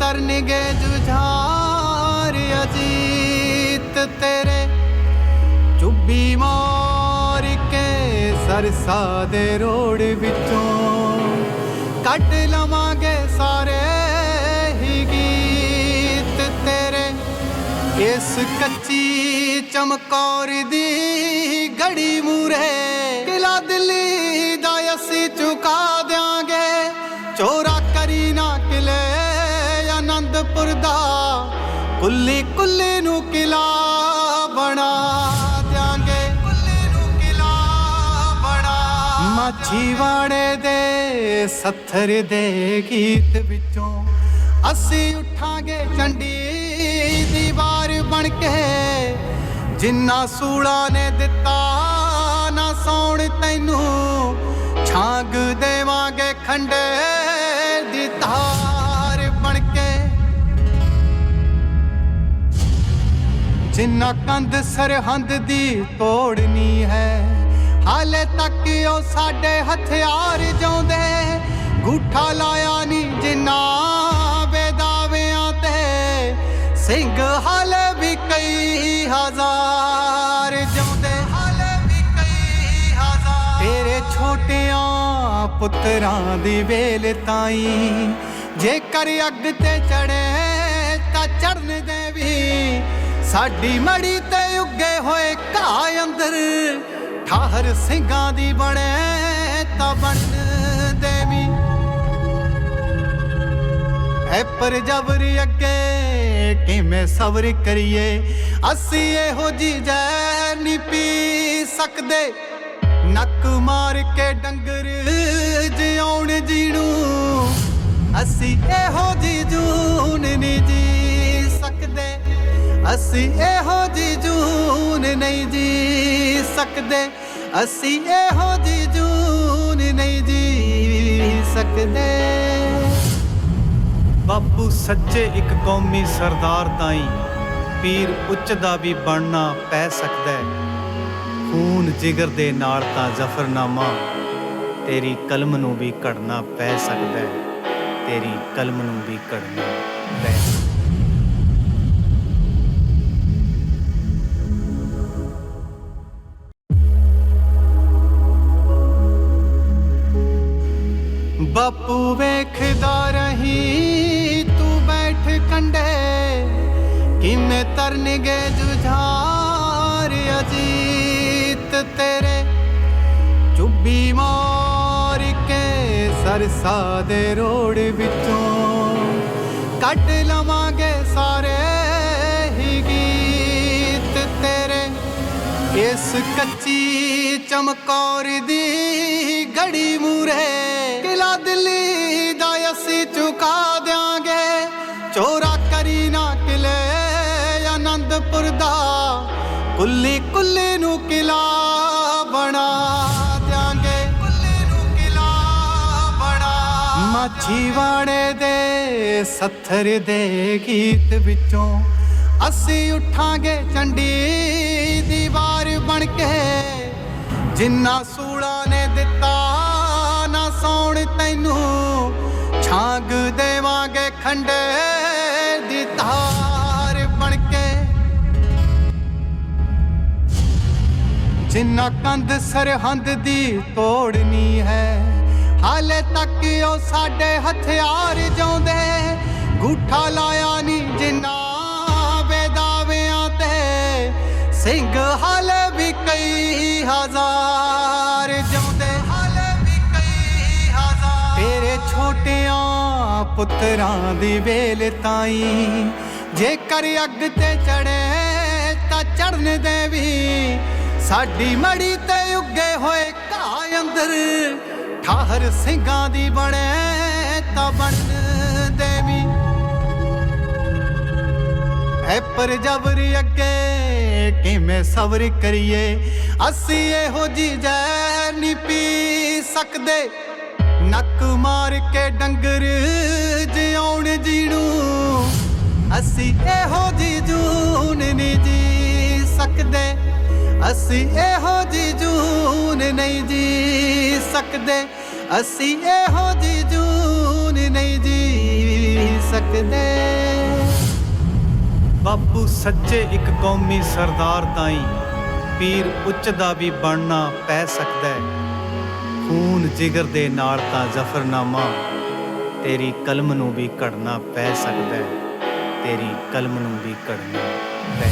ਤਰਨਗੇ ਜੁਝਾਰ ਅਜੀਤ ਤੇਰੇ। ਚੁੱਬੀ ਮਾਰ ਕੇ ਸਰਸਾ ਦੇ ਰੋੜ ਵਿੱਚੋਂ। ਕੱਢ ਲਵਾਂਗੇ ਸਾਰੇ ਹੀ ਗੀਤ ਤੇਰੇ। ਇਸ ਕੱਚੀ ਚਮਕੌਰ ਦੀ ਗੜੀ ਮੂਰੇ ਕਿਲਾ ਦਿੱਲੀ ਕੁੱਲੀ ਕੁੱਲੀ ਨੂੰ ਕਿਲਾ ਬਣਾ ਦਿਆਂਗੇ। ਕੁੱਲੀ ਨੂੰ ਕਿਲਾ ਬਣਾ ਮਾਛੀਵਾੜੇ ਦੇ ਸੱਥਰ ਦੇ ਗੀਤ ਵਿੱਚੋਂ ਅਸੀਂ ਉਠਾਂਗੇ ਚੰਡੀ ਦੀਵਾਰ ਬਣ ਕੇ। ਜਿੰਨਾ ਸੂਲਾ ਨੇ ਦਿੱਤਾ, ਨਾ ਸੌਣ ਤੈਨੂੰ ਛਾਂਗ ਜਿੰਨਾ ਕੰਧ ਸਰਹੰਦ ਦੀ ਤੋੜਨੀ ਹੈ, ਹਾਲੇ ਤੱਕ ਉਹ ਸਾਡੇ ਹਥਿਆਰ ਜਾਉਂਦੇ। ਗੂਠਾ ਲਾਇਆ ਨਹੀਂ ਜਿੰਨਾ ਬੇਦਾਵਿਆਂ ਤੇ। ਸਿੰਘ ਹਾਲੇ ਵੀ ਕਈ ਹਜ਼ਾਰ ਜਾਉਂਦੇ, ਹਾਲੇ ਵੀ ਕਈ ਹਜ਼ਾਰ। ਤੇਰੇ ਛੋਟਿਆਂ ਪੁੱਤਰਾਂ ਦੀ ਵੇਲ ਤਾਈ, ਜੇਕਰ ਅੱਗ ਤੇ ਚੜੇ ਤਾਂ ਚੜਨ ਦੇਵੀ ਸਾਡੀ ਮੜੀ ਤੇ ਉੱਗੇ ਹੋਏ ਘਾਹ ਅੰਦਰ, ਠਾਹਰ ਸਿੰਘਾਂ ਦੀ ਬਣੇ ਤਾਂ ਬਣ ਦੇਵੀ ਐ ਪਰ ਜਬਰ ਅੱਗੇ ਕਿਵੇਂ ਸਬਰ ਕਰੀਏ, ਅਸੀਂ ਇਹੋ ਜੀ ਜੈ ਨਹੀਂ ਪੀ ਸਕਦੇ। ਨੱਕ ਮਾਰ ਕੇ ਡੰਗਰ ਜਿਉਣ ਜੀਣੂ, ਅਸੀਂ ਇਹੋ ਜੀ ਅਸੀਂ ਇਹੋ ਜੀ ਜੂਨ ਨਹੀਂ ਜੀ ਸਕਦੇ। ਅਸੀਂ ਇਹੋ ਜੀ ਜੂਨ ਨਹੀਂ ਜੀ ਸਕਦੇ। ਬਾਪੂ ਸੱਚੇ ਇੱਕ ਕੌਮੀ ਸਰਦਾਰ ਤਾਈ ਪੀਰ ਉੱਚ ਦਾ ਵੀ ਬਣਨਾ ਪੈ ਸਕਦਾ ਹੈ। ਖੂਨ ਜਿਗਰ ਦੇ ਨਾਲ ਤਾਂ ਜ਼ਫਰਨਾਮਾ ਤੇਰੀ ਕਲਮ ਨੂੰ ਵੀ ਘੜਨਾ ਪੈ ਸਕਦਾ ਹੈ। ਤੇਰੀ ਕਲਮ ਨੂੰ ਵੀ ਘੜਨਾ ਪੈ ਸਕਦਾ ਬਾਪੂ ਵੇਖਦਾ ਰਹੀਂ, ਤੂੰ ਬੈਠ ਕੰਡੇ। ਕਿਵੇਂ ਤਰਨਗੇ ਜੁਝਾਰ ਅਜੀਤ ਤੇਰੇ? ਚੁੱਬੀ ਮਾਰ ਕੇ ਸਰਸਾ ਦੇ ਰੋੜ ਵਿੱਚੋਂ। ਕੱਢ ਲਵਾਂਗੇ ਸਾਰੇ ਹੀ ਗੀਤ ਤੇਰੇ। ਇਸ ਕੱਚੀ ਚਮਕੌਰ ਦੀ ਗੜੀ ਮੂਰੇ ਕਿਲਾ ਦਿੱਲੀ ਦਾ ਅਸੀਂ ਚੁਕਾ ਦਿਆਂਗੇ ਚੋਰਾ ਕਰੀ ਨਾ ਕਿਲੇ ਆਨੰਦਪੁਰ ਦਾ ਕੁੱਲੀ ਕੁੱਲੀ ਨੂੰ ਕਿਲਾ ਬਣਾ ਦਿਆਂਗੇ ਕੁੱਲੀ ਨੂੰ ਕਿਲਾ ਬਣਾ ਮਾਛੀਵਾੜੇ ਦੇ ਸੱਥਰ ਦੇ ਗੀਤ ਵਿੱਚੋਂ ਅਸੀਂ ਉਠਾਂਗੇ ਚੰਡੀ ਦੀਵਾਰ ਬਣ ਕੇ ਜਿੰਨਾ ਸੂਲਾ ਨੇ ਖੰਡੇ ਦੀ ਧਾਰ ਬਣ ਕੇ। ਜਿੰਨਾ ਕੰਧ ਸਰਹੰਦ ਦੀ ਤੋੜਨੀ ਹੈ, ਹਾਲੇ ਤੱਕ ਉਹ ਸਾਡੇ ਹਥਿਆਰ ਜਾਉਂਦੇ। ਗੂਠਾ ਲਾਇਆ ਨਹੀਂ ਜਿੰਨਾ ਬੇਦਾਵਿਆਂ ਤੇ। ਸਿੰਘ ਹਾਲੇ ਵੀ ਕਈ ਹਜ਼ਾਰ ਪੁੱਤਰਾਂ ਦੀ ਵੇਲ ਤਾਈ। ਜੇਕਰ ਅੱਗ ਤੇ ਚੜੇ ਤਾਂ ਚੜਨ ਦੇਵੀ ਸਾਡੀ ਮੜੀ ਤੇ ਉੱਗੇ ਹੋਏ ਘਾਹ ਅੰਦਰ ਠਾਹਰ ਸਿੰਘਾਂ ਦੀ ਬਣੇ ਤਾਂ ਬਣ ਦੇਵੀ ਐ ਪਰ ਜਬਰ ਅੱਗੇ ਕਿਵੇਂ ਸਬਰ ਕਰੀਏ? ਅਸੀਂ ਇਹੋ ਜੀ ਜੈ ਨਹੀਂ ਪੀ ਸਕਦੇ। ਨੱਕ ਮਾਰ ਕੇ ਡੰਗਰ ਅਸੀਂ ਇਹੋ ਜੀ ਜੂਨ ਨਹੀਂ ਜੀ ਸਕਦੇ। ਅਸੀਂ ਇਹੋ ਜੀ ਜੂਨ ਨਹੀਂ ਜੀ ਸਕਦੇ। ਅਸੀਂ ਇਹੋ ਜੀ ਜੂਨ ਨਹੀਂ ਜੀ ਸਕਦੇ। ਬਾਪੂ ਸੱਚੇ ਇੱਕ ਕੌਮੀ ਸਰਦਾਰ ਤਾਈਂ ਪੀਰ ਉੱਚ ਦਾ ਵੀ ਬਣਨਾ ਪੈ ਸਕਦਾ ਹੈ। ਖੂਨ ਜਿਗਰ ਦੇ ਨਾਲ ਤਾਂ ਜ਼ਫਰਨਾਮਾ ਤੇਰੀ ਕਲਮ ਨੂੰ ਵੀ ਘੜਨਾ ਪੈ ਸਕਦਾ ਹੈ। ਤੇਰੀ ਕਲਮ ਨੂੰ ਵੀ ਘੜਨਾ ਪੈ